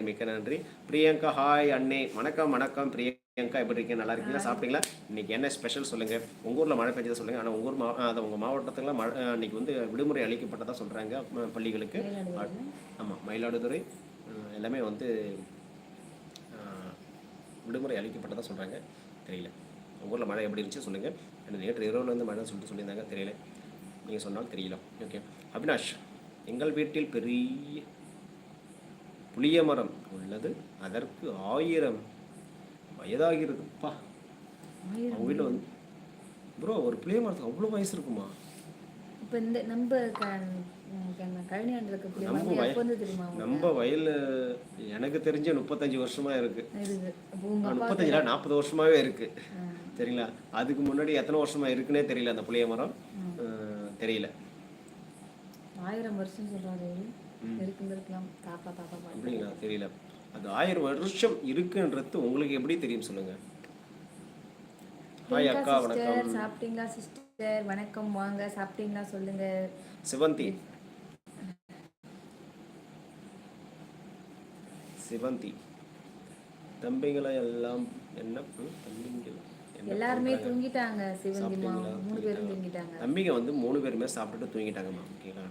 மிக்க நன்றி. பிரியங்கா ஹாய் அண்ணே. வணக்கம் வணக்கம். பிரியங்கா எப்படி இருக்கீங்க? நல்லா இருக்கீங்களா? சாப்பிட்டீங்களா? இன்னைக்கு என்ன ஸ்பெஷல் சொல்லுங்க? உங்க ஊர்ல மழை பெஞ்சதை சொல்லுங்க. ஆனால் உங்க ஊர் மா அதை உங்க மாவட்டத்துல மழை இன்னைக்கு வந்து விடுமுறை அளிக்கப்பட்டதா சொல்றாங்க ம- பள்ளிகளுக்கு. ஆமா மயிலாடுதுறை எல்லாமே வந்து விடுமுறை அளிக்கப்பட்டதா சொல்றாங்க. தெரியல. உங்க ஊர்ல மழை எப்படி இருந்துச்சு சொல்லுங்க. எனக்கு நேற்று இரவுல இருந்து மழை சொல்லிட்டு சொல்லியிருந்தாங்க. தெரியல. நீங்க சொன்னால் தெரியல. ஓகே அவினாஷ் எங்கள் வீட்டில் பெரிய புளிய மரம் உள்ளது. அதற்கு ஆயிரம் வயதாகிறது. பா அவங்க வீட்டில் வந்து ப்ரோ ஒரு புளிய மரத்துக்கு அவ்வளோ வயசு இருக்குமா? இப்போ இந்த நம்ம வயல் எனக்கு தெரிஞ்ச முப்பத்தஞ்சு வருஷமா இருக்கு. முப்பத்தஞ்சு நாற்பது வருஷமாவே இருக்கு. சரிங்களா அதுக்கு முன்னாடி எத்தனை வருஷமா இருக்குன்னே தெரியல அந்த புளிய மரம். தெரியல. ஆயிரம் வருஷம் சொல்றாரு. இருக்கும் இருக்கலாம். தாத்தா தாத்தா அப்படிங்களா? தெரியல. அது ஆயிரம் வருஷம் இருக்குன்றது உங்களுக்கு எப்படி தெரியும் சொல்லுங்க? ஹாய் அக்கா வணக்கம். சாப்பிட்டீங்களா சிஸ்டர்? வணக்கம் வாங்க. சாப்பிட்டீங்களா சொல்லுங்க. சிவந்தி. சிவந்தி. தம்பிகளை எல்லாம் என்ன? தம்பிங்கள். எல்லாருமே தூங்கிட்டாங்க சாப்பிட்டீங்களா? மூணு பேரும் தூங்கிட்டாங்க. தம்பிங்க வந்து மூணு பேருமே சாப்பிட்டுட்டு தூங்கிட்டாங்கம்மா ஓகேங்களா?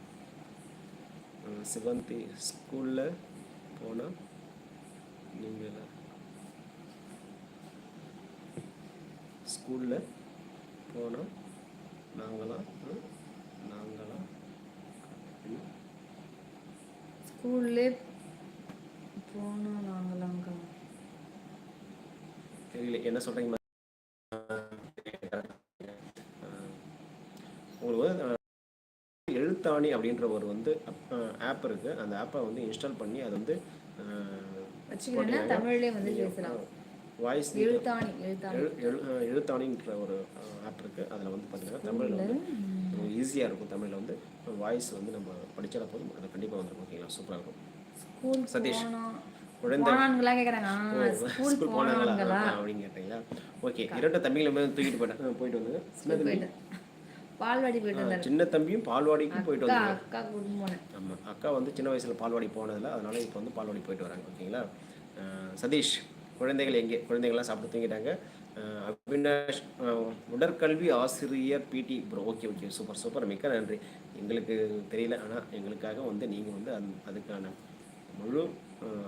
சிவந்தி ஸ்கூல்ல போனா நீங்களா ஸ்கூல்ல போனா நாங்களாம் நாங்களாம் ஸ்கூல்லே போனோம் நாங்களாங்க? தெரியல என்ன சொல்றீங்க? உங்களுக்கு எழுத்தாணி அப்படின்ற ஒரு வந்து ஆப் இருக்கு. அந்த ஆப்பை வந்து இன்ஸ்டால் பண்ணி அதை வந்து வச்சுக்கிறேன்னா தமிழ்லயே வந்து பேசலாம். வாய்ஸ் எழுத்தாணி எழுத்தாணி. எழுத்தாணின்ற ஒரு ஆப் இருக்கு. அதில் வந்து பார்த்தீங்கன்னா தமிழில் வந்து ஈஸியாக இருக்கும். தமிழில் வந்து வாய்ஸ் வந்து நம்ம படிச்சால போதும். அது கண்டிப்பாக வந்துருக்கும் ஓகேங்களா? சூப்பராக இருக்கும். சதீஷ். குழந்தை. ஸ்கூல் போனாங்களா அப்படின்னு கேட்டீங்களா? ஓகே இரண்டு தம்பிகளுமே தூக்கிட்டு போயிட்டேன். போயிட்டு வந்து. பால்வாடி போயிட்டு சின்ன தம்பியும் பால்வாடிக்கும் போயிட்டு வந்தாங்க அக்கா போனேன். ஆமாம் அக்கா வந்து சின்ன வயசுல பால்வாடி போனதில்ல. அதனால இப்போ வந்து பால்வாடி போயிட்டு வராங்க ஓகேங்களா? சதீஷ் குழந்தைகள் எங்கே? குழந்தைகள்லாம் சாப்பிட்டு தூங்கிட்டாங்க. அவினாஷ் உடற்கல்வி ஆசிரியர் PT bro okay okay super super. மிக்க நன்றி. எங்களுக்கு தெரியல ஆனால் எங்களுக்காக வந்து நீங்கள் வந்து அந் அதுக்கான முழு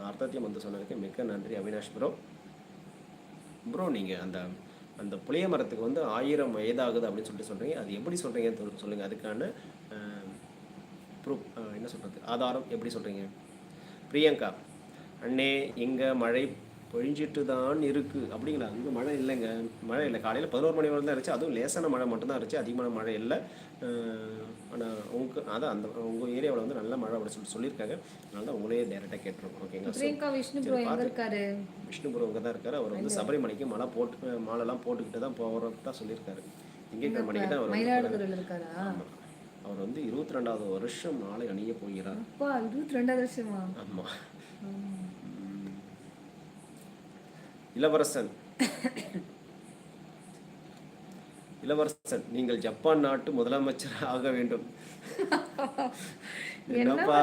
அர்த்தத்தையும் வந்து சொன்னதுக்கு மிக்க நன்றி அவினாஷ் ப்ரோ. ப்ரோ நீங்கள் அந்த அந்த புளிய மரத்துக்கு வந்து ஆயிரம் வயதாகுது அப்படின்னு சொல்லிட்டு சொல்கிறீங்க அது எப்படி சொல்கிறீங்கன்னு சொல்லுங்கள் அதுக்கான ப்ரூஃப் என்ன சொல்கிறது ஆதாரம் எப்படி சொல்கிறீங்க பிரியங்கா அண்ணே இங்கே மழை பொழிஞ்சிட்டு தான் இருக்குது அப்படிங்களா? இங்கே மழை இல்லைங்க. மழை இல்லை. காலையில் பதினோரு மணி வரை தான் இருந்துச்சு. அதுவும் லேசான மழை மட்டும்தான் இருந்துச்சு. அதிகமான மழை இல்லை. ஆனால் உங்க அதான் அந்த உங்கள் ஏரியாவில் வந்து நல்ல மழை அப்படி சொல்லி சொல்லியிருக்காங்க. அதனால தான் உங்களே டேரெக்டாக கேட்டுருக்கோம். ஓகேங்களா? பிரியங்கா விஷ்ணு ப்ரோ எங்க இருக்காரு? அங்கே தான் இருக்காரு. அவர் வந்து சபரிமலைக்கு மலை போட்டு மாலைலாம் போட்டுக்கிட்டு தான் போகிறது தான் சொல்லியிருக்காரு திங்கட்கிழமைக்கு தான் அவர் மயிலாடுதுறையில இருக்காரா. அவர் வந்து இருபத்தி ரெண்டாவது வருஷம் மாலை அணிய போகிறார். அப்பா இருபத்தி ரெண்டாவது வருஷமா? ஆமா. இளவரசன். இளவரசன் நீங்கள் ஜப்பான் நாட்டு முதலமைச்சர் ஆக வேண்டும். என்னப்பா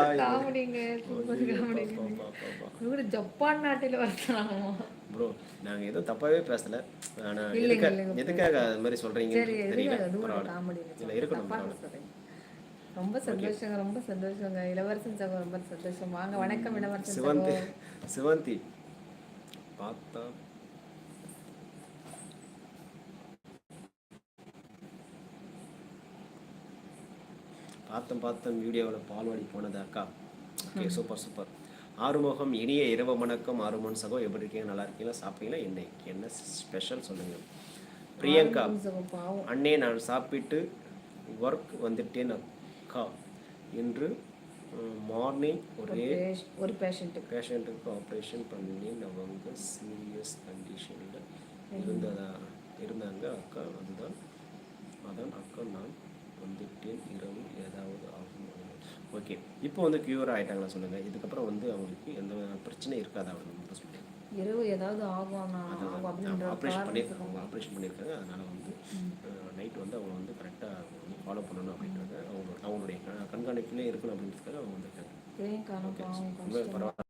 ஜப்பான் நாட்டில வரலாமா ப்ரோ நாங்க எதுவும் தப்பாவே பேசல. ஆனா. எதுக்காக அது மாதிரி சொல்றீங்கன்னு சரி தெரியல. இல்ல இருக்கணும் ரொம்ப சந்தோஷங்க ரொம்ப சந்தோஷங்க. இளவரசன் சகோ ரொம்ப சந்தோஷம். வாங்க வணக்கம் இளவரசன் சிவந்தி சிவந்தி. பார்த்தா பார்த்தேன் பார்த்தேன் வீடியோவில் பால்வாடி போனது அக்கா? ஓகே சூப்பர் சூப்பர் ஆறுமுகம் இனிய இரவு வணக்கம். ஆறுமுகன் சகோ எப்படி இருக்கீங்க? நல்லா இருக்கீங்களா? சாப்பிட்டீங்களா? இன்னைக்கு என்ன ஸ்பெஷல் சொல்லுங்க. பிரியங்கா அண்ணே நான் சாப்பிட்டு ஒர்க் வந்துட்டேன் அக்கா. இன்று மார்னிங் ஒரே ஒரு பேஷண்ட்டுக்கு பேஷண்ட்டுக்கு ஆப்ரேஷன் பண்ணி அவங்க சீரியஸ் கண்டிஷனில் இருந்ததா இருந்தாங்க. அக்கா அதுதான் அதான் அக்கா நான் வந்துட்டேன். இரவு ஏதாவது ஆகும். ஓகே. இப்போ வந்து க்யூர் ஆகிட்டாங்களா சொல்லுங்கள் இதுக்கப்புறம் வந்து அவங்களுக்கு எந்த விதமான பிரச்சனை இருக்காதா. அவங்க மட்டும் சொல்லுங்கள் இரவு ஏதாவது ஆகும் ஆப்ரேஷன் பண்ணியிருக்காங்க அவங்க ஆப்ரேஷன் பண்ணியிருக்காங்க. அதனால் வந்து நைட் வந்து அவங்க வந்து கரெக்டாக ஃபாலோ பண்ணணும் அப்படின்றது அவங்க அவங்களுடைய கண்காணிப்பிலே இருக்கணும் அப்படின்றதுக்காக அவங்க வந்திருக்காங்க. ரொம்ப பரவாயில்ல.